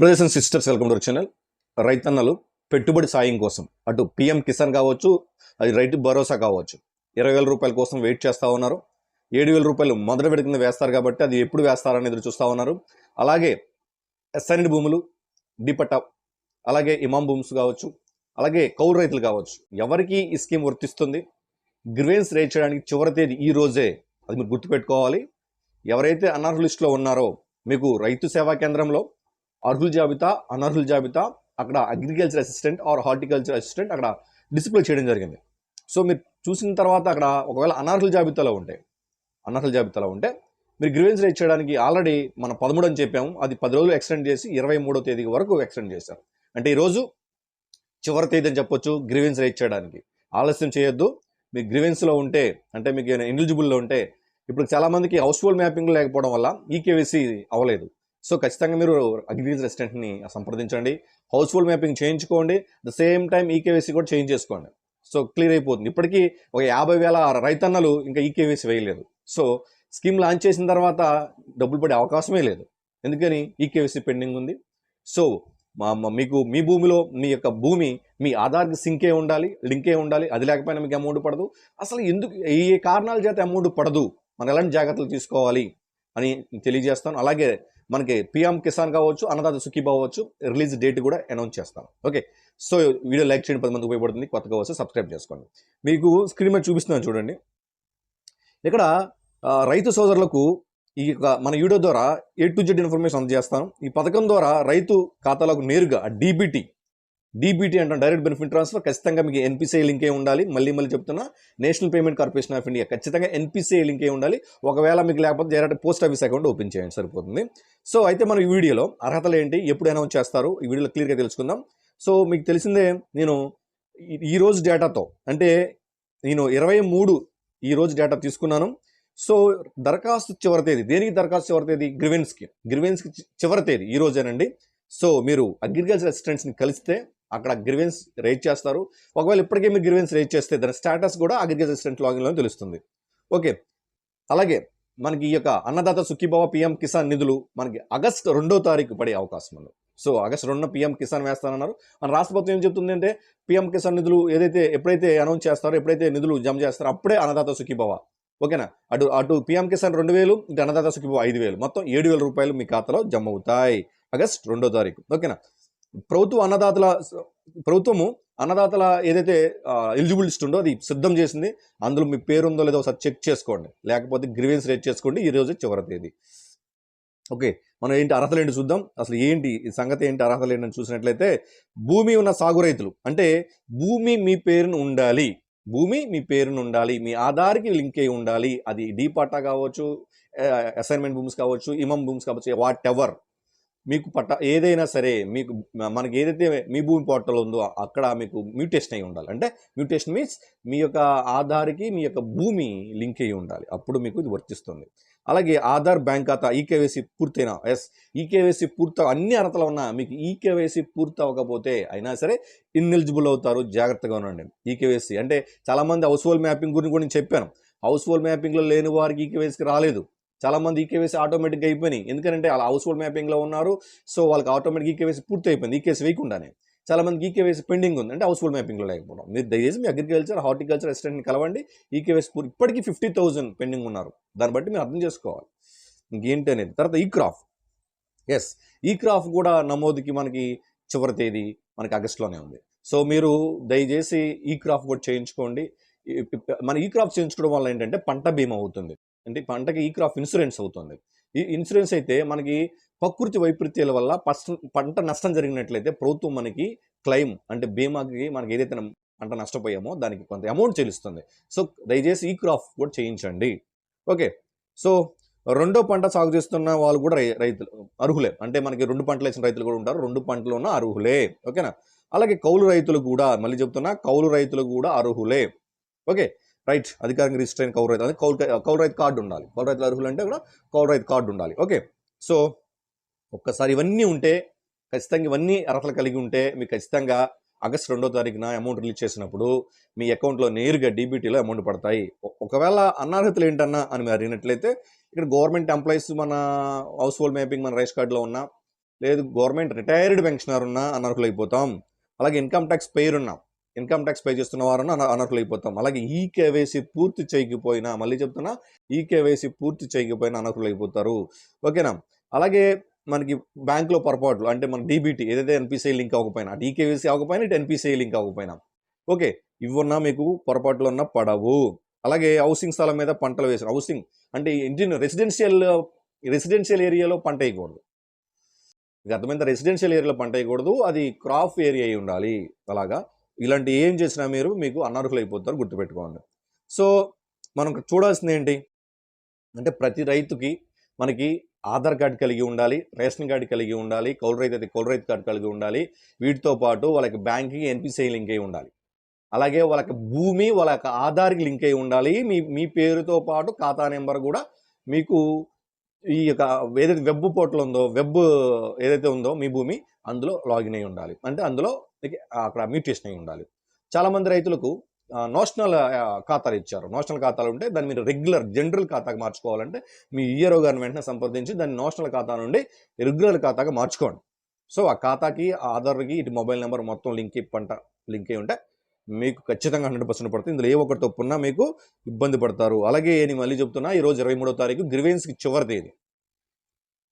Brothers and sisters welcome to channel. రైతన్నలు పెట్టుబడి సాయం కోసం అటు పిఎం కిసాన్ కావచ్చు అది రైతు భరోసా కావచ్చు ఇరవై వేల రూపాయల కోసం వెయిట్ చేస్తూ ఉన్నారు. ఏడు వేల రూపాయలు మొదటి విడత కింద వేస్తారు కాబట్టి అది ఎప్పుడు వేస్తారని ఎదురు చూస్తూ ఉన్నారు. అలాగే ఎస్ఎన్డి భూములు డిపట్ట అలాగే ఇమాం భూమ్స్ కావచ్చు అలాగే కౌలు రైతులు కావచ్చు. ఎవరికి ఈ స్కీమ్ వర్తిస్తుంది? గ్రివెన్స్ రేజ్ చేయడానికి చివరి తేదీ ఈ రోజే అది మీరు గుర్తుపెట్టుకోవాలి. ఎవరైతే అనర్హ లిస్టులో ఉన్నారో మీకు రైతు సేవా కేంద్రంలో అర్హుల జాబితా అనర్హుల జాబితా అక్కడ agriculture assistant or horticulture assistant అక్కడ డిస్ప్లే చేయడం జరిగింది. సో మీరు చూసిన తర్వాత అక్కడ ఒకవేళ అనర్హుల జాబితాలో ఉంటే అనర్హుల జాబితాలో ఉంటే మీరు గ్రీవెన్స్ రేజ్ చేయడానికి ఆల్రెడీ మన పదమూడు అని చెప్పాము. అది పది రోజులు ఎక్స్టెండ్ చేసి ఇరవై మూడో తేదీ వరకు ఎక్స్టెండ్ చేశారు. అంటే ఈరోజు చివరి తేదీ అని చెప్పొచ్చు గ్రీవెన్స్ రేజ్ చేయడానికి. ఆలస్యం చేయొద్దు. మీ గ్రీవెన్స్లో ఉంటే అంటే మీకు ఎలిజిబుల్లో ఉంటే ఇప్పుడు చాలా మందికి హౌస్ హోల్డ్ మ్యాపింగ్ లేకపోవడం వల్ల ఈకేవీసీ అవ్వలేదు. సో ఖచ్చితంగా మీరు అగ్రికల్చర్ రెసిడెంట్ని సంప్రదించండి. హౌస్ హోల్డ్ మ్యాపింగ్ చేయించుకోండి. The same time e K Y C కూడా చేంజ్ చేసుకోండి. సో క్లియర్ అయిపోతుంది. ఇప్పటికీ ఒక యాభై వేల రైతన్నలు ఇంకా ఈకేవీసీ వేయలేదు. సో స్కీమ్ లాంచ్ చేసిన తర్వాత డబ్బులు పడే అవకాశమే లేదు. ఎందుకని? ఈకేవీసీ పెండింగ్ ఉంది. సో మా మీకు మీ భూమిలో మీ యొక్క భూమి మీ ఆధార్కి సింకే ఉండాలి లింకే ఉండాలి. అది లేకపోయినా మీకు అమౌంట్ పడదు. అసలు ఎందుకు ఏ కారణాల చేత అమౌంట్ పడదు? మనం ఎలాంటి జాగ్రత్తలు తీసుకోవాలి అని తెలియజేస్తాను. అలాగే మనకి పిఎం కిసాన్ కావచ్చు అన్నదాత సుఖీ కావచ్చు రిలీజ్ డేట్ కూడా అనౌన్స్ చేస్తాను ఓకే సో వీడియో లైక్ చేయండి పది మందికి ఉపయోగపడుతుంది కొత్తగా వస్తే సబ్స్క్రైబ్ చేసుకోండి. మీకు స్క్రీన్ మీద చూపిస్తున్నాను చూడండి. ఇక్కడ రైతు సోదరులకు ఈ మన వీడియో ద్వారా ఏ టు జెడ్ ఇన్ఫర్మేషన్ అందజేస్తాను. ఈ పథకం ద్వారా రైతు ఖాతాలకు నేరుగా డీబీటీ డీబీటీ అంటాం డైరెక్ట్ బెనిఫిట్ ట్రాన్స్ఫర్ ఖచ్చితంగా మీకు ఎన్పిసిఐ లింకే ఉండాలి. మళ్ళీ మళ్ళీ చెప్తున్నా national payment corporation of India ఖచ్చితంగా ఎన్పిసిఐ లింకే ఉండాలి. ఒకవేళ మీకు లేకపోతే direct post office account open చేయండి సరిపోతుంది. సో అయితే మనం ఈ వీడియోలో అర్హతలు ఏంటి ఎప్పుడు అనౌన్స్ చేస్తారు? ఈ వీడియోలో క్లియర్గా తెలుసుకుందాం. సో మీకు తెలిసిందే నేను ఈ- రోజు డేటాతో అంటే నేను ఇరవై మూడు ఈ రోజు డేటా తీసుకున్నాను. సో దరఖాస్తు చివరి తేదీ దేనికి దరఖాస్తు చివరి తేదీ? గ్రివెన్స్కి గ్రివెన్స్కి చివరి తేదీ ఈ రోజేనండి. సో మీరు అగ్రికల్చర్ అసిస్టెంట్స్ని కలిస్తే అక్కడ గ్రివెన్స్ రేజ్ చేస్తారు. ఒకవేళ ఇప్పటికే మీరు గ్రివెన్స్ రేజ్ చేస్తే దాని స్టేటస్ కూడా అగ్రికల్చర్ అసిస్టెంట్ లాగిన్లో తెలుస్తుంది. ఓకే అలాగే మనకి ఈ యొక్క అన్నదాత సుఖీభావ పిఎం కిసాన్ నిధులు మనకి ఆగస్ట్ రెండో తారీఖు పడే అవకాశం ఉంది. సో ఆగస్ట్ రెండున పిఎం కిసాన్ వేస్తానన్నారు. మన రాష్ట్ర ప్రభుత్వం ఏం చెప్తుంది అంటే పిఎం కిసాన్ నిధులు ఏదైతే ఎప్పుడైతే అనౌన్స్ చేస్తారో ఎప్పుడైతే నిధులు జమ చేస్తారో అప్పుడే అన్నదాత సుఖీభావ. ఓకేనా అటు అటు పిఎం కిసాన్ రెండు వేలు ఇటు అన్నదాత సుఖీభావ ఐదు వేలు. మొత్తం ఏడు వేల రూపాయలు మీ ఖాతాలో జమ అవుతాయి. ఆగస్ట్ రెండో తారీఖు. ఓకేనా ప్రభుత్వం అన్నదాతల ప్రభుత్వము అన్నదాతల ఏదైతే ఎలిజిబుల్ లిస్ట్ ఉందో అది సిద్ధం చేసింది. అందులో మీ పేరు ఉందో లేదో ఒకసారి చెక్ చేసుకోండి. లేకపోతే గ్రీవెన్స్ రేట్ చేసుకోండి ఈ రోజు చివరి తేదీ. ఓకే. మనం ఏంటి అర్హతలు ఏంటి చూద్దాం. అసలు ఏంటి ఈ సంగతి ఏంటి అర్హతలు ఏంటి అని చూసినట్లయితే భూమి ఉన్న సాగు రైతులు అంటే భూమి మీ పేరును ఉండాలి. భూమి మీ పేరును ఉండాలి. మీ ఆధార్కి లింక్ అయి ఉండాలి. అది డీ పట్టా కావచ్చు అసైన్మెంట్ భూమ్స్ కావచ్చు ఇమం భూమ్స్ కావచ్చు వాట్ ఎవర్ మీకు పట్ట ఏదైనా సరే మీకు మనకి ఏదైతే మీ భూమి పోర్టల్ ఉందో అక్కడ మీకు మ్యూటేషన్ అయి ఉండాలి. అంటే మ్యూటేషన్ మీన్స్ మీ యొక్క ఆధార్కి మీ యొక్క భూమి లింక్ అయి ఉండాలి. అప్పుడు మీకు ఇది వర్తిస్తుంది. అలాగే ఆధార్ బ్యాంక్ ఖాతా eKYC పూర్తయినా yes e K Y C పూర్తి అన్ని అర్హతలు ఉన్నా మీకు ఈకేవైసీ పూర్తి అవ్వకపోతే అయినా సరే ఇన్ఎలిజిబుల్ అవుతారు. జాగ్రత్తగా ఉండండి. ఈకేవైసీ అంటే చాలామంది హౌస్ హోల్డ్ మ్యాపింగ్ గురించి కూడా నేను చెప్పాను. హౌస్ హోల్డ్ మ్యాపింగ్లో లేని వారికి ఈకేవైసీకి రాలేదు. చాలా మంది ఈకేవైసీ ఆటోమేటిక్గా అయిపోయినాయి. ఎందుకంటే అలా హౌస్ హోల్డ్ మ్యాపింగ్లో ఉన్నారు. సో వాళ్ళకి ఆటోమేటిక్ ఈకేవైసీ పూర్తి అయిపోయింది. ఈకేసీ వేయకుండానే. చాలా మందికి ఈకేవైసీ పెండింగ్ ఉంది. అంటే హౌస్ హోల్డ్ మ్యాపింగ్లో లేకపోవడం. మీరు దయచేసి మీ అగ్రికల్చర్ హార్టికల్చర్ అసిస్టెంట్ని కలవండి. ఈకేవైసీ పూర్తి ఇప్పటికీ ఫిఫ్టీ థౌసండ్ పెండింగ్ ఉన్నారు. దాన్ని బట్టి మీరు అర్థం చేసుకోవాలి. ఇంకేంటి అనేది? తర్వాత ఈ క్రాఫ్ ఎస్ ఈ క్రాఫ్ కూడా నమోదుకి మనకి చివరి తేదీ మనకి ఆగస్టులోనే ఉంది. సో మీరు దయచేసి ఈ క్రాఫ్ కూడా చేయించుకోండి. ఈ- మన ఈ క్రాఫ్ చేయించుకోవడం వల్ల ఏంటంటే పంట బీమా అవుతుంది. అంటే పంటకి ఈ క్రాప్ ఇన్సూరెన్స్ అవుతుంది. ఈ ఇన్సూరెన్స్ అయితే మనకి ప్రకృతి వైపరీత్యాల వల్ల పస్ట్ పంట నష్టం జరిగినట్లయితే ప్రభుత్వం మనకి క్లెయిమ్ అంటే బీమాకి మనకి ఏదైతే పంట నష్టపోయామో దానికి కొంత అమౌంట్ చెల్లిస్తుంది. సో దయచేసి ఈ క్రాప్ కూడా చేయించండి. ఓకే. సో రెండో పంట సాగు చేస్తున్న వాళ్ళు కూడా రైతులు అర్హులే. అంటే మనకి రెండు పంటలు వేసిన రైతులు కూడా ఉంటారు. రెండు పంటలు ఉన్న అర్హులే. ఓకేనా? అలాగే కౌలు రైతులు కూడా మళ్ళీ చెప్తున్నా కౌలు రైతులు కూడా అర్హులే. ఓకే. రైట్ అధికారికంగా రిజిస్టర్ అయిన కౌలు రైతు. అంటే కౌలు కౌలు రైతు కార్డు ఉండాలి. కౌలు రైతుల అర్హులు అంటే కూడా కౌలు రైతు కార్డు ఉండాలి. ఓకే సో ఒక్కసారి ఇవన్నీ ఉంటే ఖచ్చితంగా ఇవన్నీ అర్హతలు కలిగి ఉంటే మీకు ఖచ్చితంగా ఆగస్ట్ రెండో తారీఖున అమౌంట్ రిలీజ్ చేసినప్పుడు మీ అకౌంట్లో నేరుగా డీబీటీలో అమౌంట్ పడతాయి. ఒకవేళ అనర్హతలు ఏంటన్నా అని మీరు అడిగినట్లయితే ఇక్కడ గవర్నమెంట్ ఎంప్లాయీస్ మన హౌస్ హోల్డ్ మ్యాపింగ్ మన రైస్ కార్డులో ఉన్నా లేదు గవర్నమెంట్ రిటైర్డ్ పెన్షనర్ ఉన్నా అనర్హులు అయిపోతాం అలాగే ఇన్కమ్ ట్యాక్స్ పేరు ఉన్నాం ఇన్కమ్ ట్యాక్స్ పే చేస్తున్న వారన్నా అనర్హులైపోతాం. అయిపోతాం అలాగే ఈ కేవైసీ పూర్తి చేయకపోయినా మళ్ళీ చెప్తున్నా ఈ కేవైసీ పూర్తి చేయకపోయినా అనర్హులైపోతారు. అయిపోతారు ఓకేనా? అలాగే మనకి బ్యాంకులో పొరపాట్లు అంటే మన డీబీటీ ఏదైతే ఎన్పిసిఐ లింక్ అవ్వకపోయినా అటు ఈకేవైసీ అవ్వకపోయినా ఇటు ఎన్పిసిఐ లింక్ అవ్వకపోయినా. ఓకే ఇవన్నా మీకు పొరపాట్లు ఉన్న పడవు. అలాగే హౌసింగ్ స్థలం మీద పంటలు వేసిన హౌసింగ్ అంటే ఇంటి రెసిడెన్షియల్ రెసిడెన్షియల్ ఏరియాలో పంట వేయకూడదు. ఇది అర్థమైంది రెసిడెన్షియల్ ఏరియాలో పంట వేయకూడదు అది క్రాప్ ఏరియా అయి ఉండాలి. అలాగా? ఇలాంటి ఏం చేసినా మీరు మీకు అనర్హులైపోతారు గుర్తుపెట్టుకోండి. సో మనం చూడాల్సింది ఏంటి అంటే ప్రతి రైతుకి మనకి ఆధార్ కార్డు కలిగి ఉండాలి రేషన్ కార్డు కలిగి ఉండాలి కౌలు రైతు అయితే కౌలు రైతు కార్డు కలిగి ఉండాలి వీటితో పాటు వాళ్ళకి బ్యాంక్కి ఎన్పిసిఐ లింక్ అయి ఉండాలి. అలాగే వాళ్ళకి భూమి వాళ్ళ యొక్క ఆధార్కి లింక్ అయి ఉండాలి మీ మీ పేరుతో పాటు ఖాతా నెంబర్ కూడా మీకు ఈ యొక్క ఏదైతే వెబ్ పోర్టల్ ఉందో వెబ్ ఏదైతే ఉందో మీ భూమి అందులో లాగిన్ అయి ఉండాలి. అంటే అందులో అక్కడ మ్యూటేషన్ అయి ఉండాలి. చాలామంది రైతులకు నోషనల్ ఖాతాలు ఇచ్చారు. నోషనల్ ఖాతాలు ఉంటే దాన్ని మీరు రెగ్యులర్ జనరల్ ఖాతాకు మార్చుకోవాలంటే మీ ఇయరో గారిని వెంటనే సంప్రదించి దాన్ని నోషనల్ ఖాతా నుండి రెగ్యులర్ ఖాతాగా మార్చుకోండి. సో ఆ ఖాతాకి ఆధార్కి ఇటు మొబైల్ నెంబర్ మొత్తం లింక్ పంట లింక్ అయి ఉంటే మీకు ఖచ్చితంగా హండ్రెడ్ పర్సెంట్ పడుతుంది. ఇందులో ఏ ఒక్కటి తప్పున్నా మీకు ఇబ్బంది పడతారు. అలాగే నేను మళ్ళీ చెప్తున్నా ఈరోజు ఇరవై మూడో తారీఖు గ్రివెన్స్కి చివరి తేదీ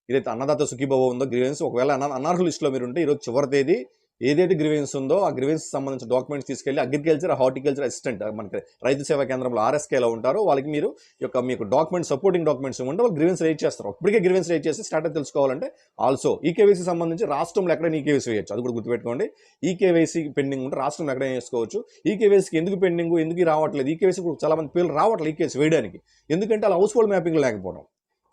ఏదైతే అన్నదాత సుఖీభావ ఉందో గ్రివెన్స్ ఒకవేళ అన్న అనార్హుల లిస్టులో మీరు ఉంటే ఈరోజు చివరి తేదీ ఏదైతే గ్రివెన్స్ ఉందో ఆ గ్రివెన్స్ సంబంధించిన డాక్యుమెంట్స్ తీసుకెళ్ళి అగ్రికల్చర్ హార్టికల్చర్ అసిస్టెంట్ మనకి రైతు సేవా కేంద్రంలో ఆర్ఎస్కేలో ఉంటారో వాళ్ళకి మీరు యొక్క మీకు డాక్యుమెంట్ సపోర్టింగ్ డాక్యుమెంట్స్ ఉంటే వాళ్ళు గ్రివెన్స్ రేట్ చేస్తారు. ఇప్పటికే గ్రివెన్స్ రేట్ చేసి స్టాటస్ తెలుసుకోవాలంటే also e K Y C సంబంధించి రాష్ట్రంలో ఎక్కడైనా ఈ కేవైసీ వేయచ్చు. అది కూడా గుర్తుపెట్టుకోండి. ఈ కేవైసీ పెండింగ్ ఉంటే రాష్ట్రంలో ఎక్కడైనా చేసుకోవచ్చు ఈకేవైసీకి ఎందుకు పెండింగ్ ఎందుకు రావట్లేదు? ఈకేవైసీ కూడా చాలా మంది పేర్లు రావట్లేదు ఈ వేయడానికి. ఎందుకంటే అలా హౌస్ హోల్డ్ మ్యాపింగ్ లేకపోవడం.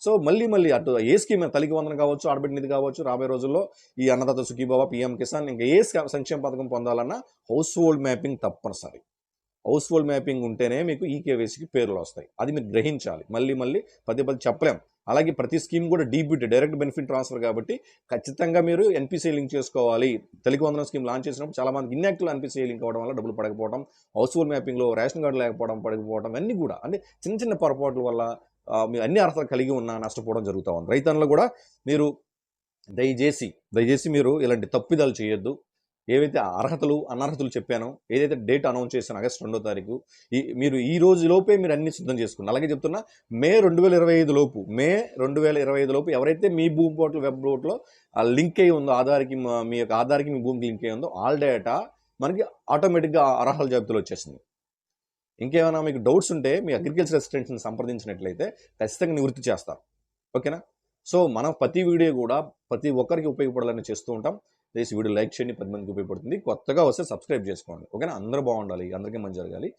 సో మళ్ళీ మళ్ళీ అటు ఏ స్కీమ్ తల్లికి వందన కావచ్చు ఆడబిడ్డ నిధి కావచ్చు రాబోయే రోజుల్లో ఈ అన్నదాత సుఖీబాబా పిఎం కిసాన్ ఇంకా ఏ సంక్షేమ పథకం పొందాలన్నా హౌస్ హోల్డ్ మ్యాపింగ్ తప్పనిసరి. హౌస్ హోల్డ్ మ్యాపింగ్ ఉంటేనే మీకు ఈ పేర్లు వస్తాయి. అది మీరు గ్రహించాలి. మళ్ళీ మళ్ళీ పదే పది చెప్పలేం. అలాగే ప్రతి స్కీమ్ కూడా డీబీటీ డైరెక్ట్ బెనిఫిట్ ట్రాన్స్ఫర్ కాబట్టి ఖచ్చితంగా మీరు ఎన్పిసి లింక్ చేసుకోవాలి. తెలుగు వందనం స్కీమ్ లాంచ్ చేసినప్పుడు చాలా మంది ఇన్యాక్టివ్ ఎన్పిసి లింక్ అవ్వడం వల్ల డబ్బులు పడకపోవడం హౌస్ హోల్డ్ మ్యాపింగ్లో రేషన్ కార్డు లేకపోవడం పడకపోవడం అన్నీ కూడా అంటే చిన్న చిన్న పొరపాట్ల వల్ల మీరు అన్ని అర్హతలు కలిగి ఉన్న నష్టపోవడం జరుగుతూ ఉంది. రైతన్నులు కూడా మీరు దయచేసి దయచేసి మీరు ఇలాంటి తప్పిదాలు చేయొద్దు. ఏవైతే అర్హతలు అనర్హతలు చెప్పానో ఏదైతే డేట్ అనౌన్స్ చేశాను ఆగస్ట్ రెండో తారీఖు ఈ మీరు ఈ రోజు లోపే మీరు అన్ని సిద్ధం చేసుకున్నారు అలాగే చెప్తున్నా మే రెండు వేల ఇరవై ఐదు లోపు మే రెండు వేల ఇరవై ఐదు లోపు ఎవరైతే మీ భూమి పోర్టల్ వెబ్ పోర్టల్లో ఆ లింక్ అయి ఉందో ఆధార్కి మా- మీ యొక్క ఆధార్కి మీ భూమికి లింక్ అయి ఉందో ఆల్ డేటా మనకి ఆటోమేటిక్గా అర్హత జాబితాలో వచ్చేసింది. ఇంకేమైనా మీకు డౌట్స్ ఉంటే మీ అగ్రికల్చర్ అసిస్టెంట్స్ని సంప్రదించినట్లయితే ఖచ్చితంగా నివృత్తి చేస్తారు. ఓకేనా? సో మనం ప్రతి వీడియో కూడా ప్రతి ఒక్కరికి ఉపయోగపడాలని చేస్తూ ఉంటాం. దయచేసి వీడియో లైక్ చేయండి. పది మందికి ఉపయోగపడుతుంది. కొత్తగా వస్తే సబ్స్క్రైబ్ చేసుకోండి. ఓకేనా? అందరూ బాగుండాలి. అందరికీ మంచి జరగాలి.